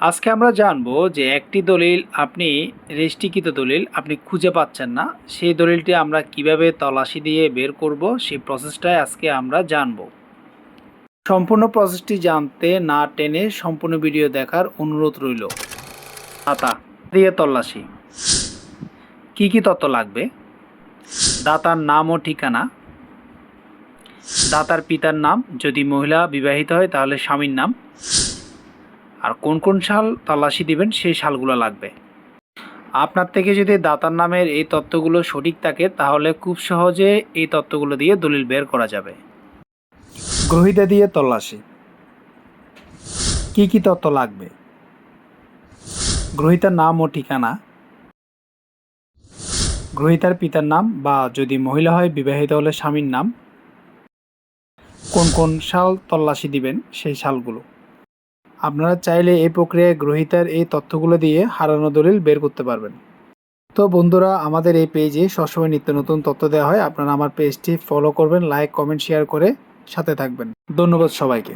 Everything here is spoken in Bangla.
আজকে আমরা জানব যে একটি দলিল আপনি, রেজিস্ট্রিকৃত দলিল আপনি খুঁজে পাচ্ছেন না। সেই দলিলটি আমরা কীভাবে তলাশি দিয়ে বের করব, সেই প্রসেসটাই আজকে আমরা জানব। সম্পূর্ণ প্রসেসটি জানতে না টেনে সম্পূর্ণ ভিডিও দেখার অনুরোধ রইল। দাতা দিয়ে তল্লাশি। কি কি তথ্য লাগবে? দাতার নাম ও ঠিকানা। দাতার পিতার নাম, যদি মহিলা বিবাহিত হয় তাহলে স্বামীর নাম। আর কোন কোন শাল তল্লাশি দিবেন সেই শালগুলো লাগবে। আপনার থেকে যদি দাতার নামের এই তত্ত্বগুলো সঠিক থাকে, তাহলে খুব সহজে এই তত্ত্বগুলো দিয়ে দলিল বের করা যাবে। গ্রহিতা দিয়ে তল্লাশি। কি কি তত্ত্ব লাগবে? গ্রহিতার নাম ও ঠিকানা। গ্রহিতার পিতার নাম বা যদি মহিলা হয়, বিবাহিত হলে স্বামীর নাম। কোন কোন শাল তল্লাশি দিবেন সেই সালগুলো আপনারা চাইলে এই প্রক্রিয়ায় গ্রহিতার এই তথ্যগুলো দিয়ে হারানো দলিল বের করতে পারবেন। তো বন্ধুরা, আমাদের এই পেজে সবসময় নিত্য নতুন তথ্য দেওয়া হয়। আপনারা আমার পেজটি ফলো করবেন লাইক কমেন্ট শেয়ার করে সাথে থাকবেন। ধন্যবাদ সবাইকে।